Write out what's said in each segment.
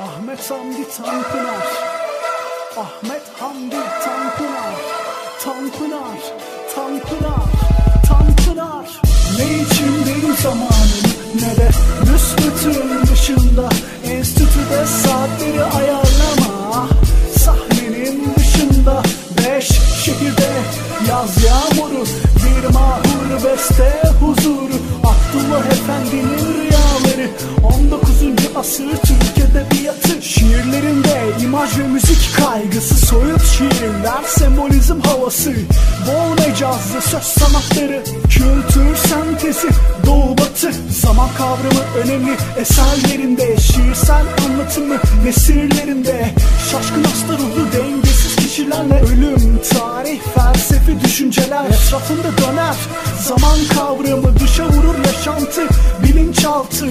Ahmet Hamdi Tanpınar. Ahmet Hamdi Tanpınar. Tanpınar Tanpınar Tanpınar. Ne için benim zamanım ne de büsbütün dışında Enstitüde saatleri ayarlama. Sahnenin dışında Beş şehirde yaz yağmuru Bir mahur beste huzuru. Abdullah Efendi'nin rüyaları 19. asır Türk edebiyatı Şiirlerinde imaj ve müzik kaygısı Soyut şiirler sembolizm havası Bol mecazlı söz sanatları Kültür sentezi Doğu batı Zaman kavramı önemli eserlerinde Şiirsel anlatımı nesirlerinde Şaşkın hasta ruhlu dengesiz kişilerle Ölüm, tarih, felsefi düşünceler Etrafında döner Zaman kavramı dışa vurur yaşantı Bilinçaltı,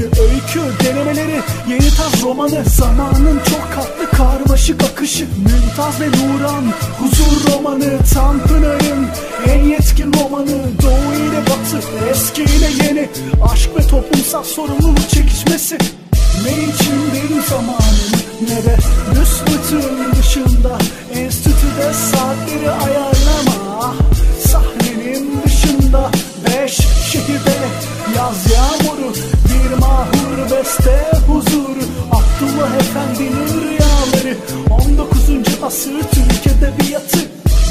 Yeni romanı Zamanın çok katlı karmaşık akışı. Mümtaz ve Nuran Huzur romanı Tanpınar'ın en yetkin romanı. Doğu ile batı, eski ile yeni. Aşk ve toplumsal sorumluluk çekişmesi. Ne için benim zamanım ne de büsbütün dışında. Enstitüde saatleri ayarlama Sahnenin dışında. Beş şehirde yaz yağmuru Bir mahur beste edebiyatı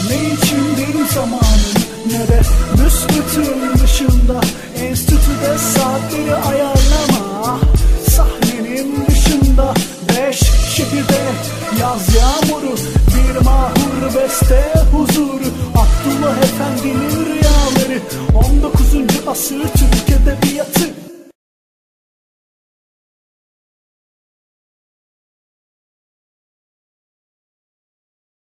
Ne için benim zamanım ne de büsbütün dışında Enstitüde saatleri ayarlama Sahnenin dışında Beş şehirde yaz yağmuru Bir mahur beste huzuru Abdullah Efendi'nin rüyaları 19. asır Türk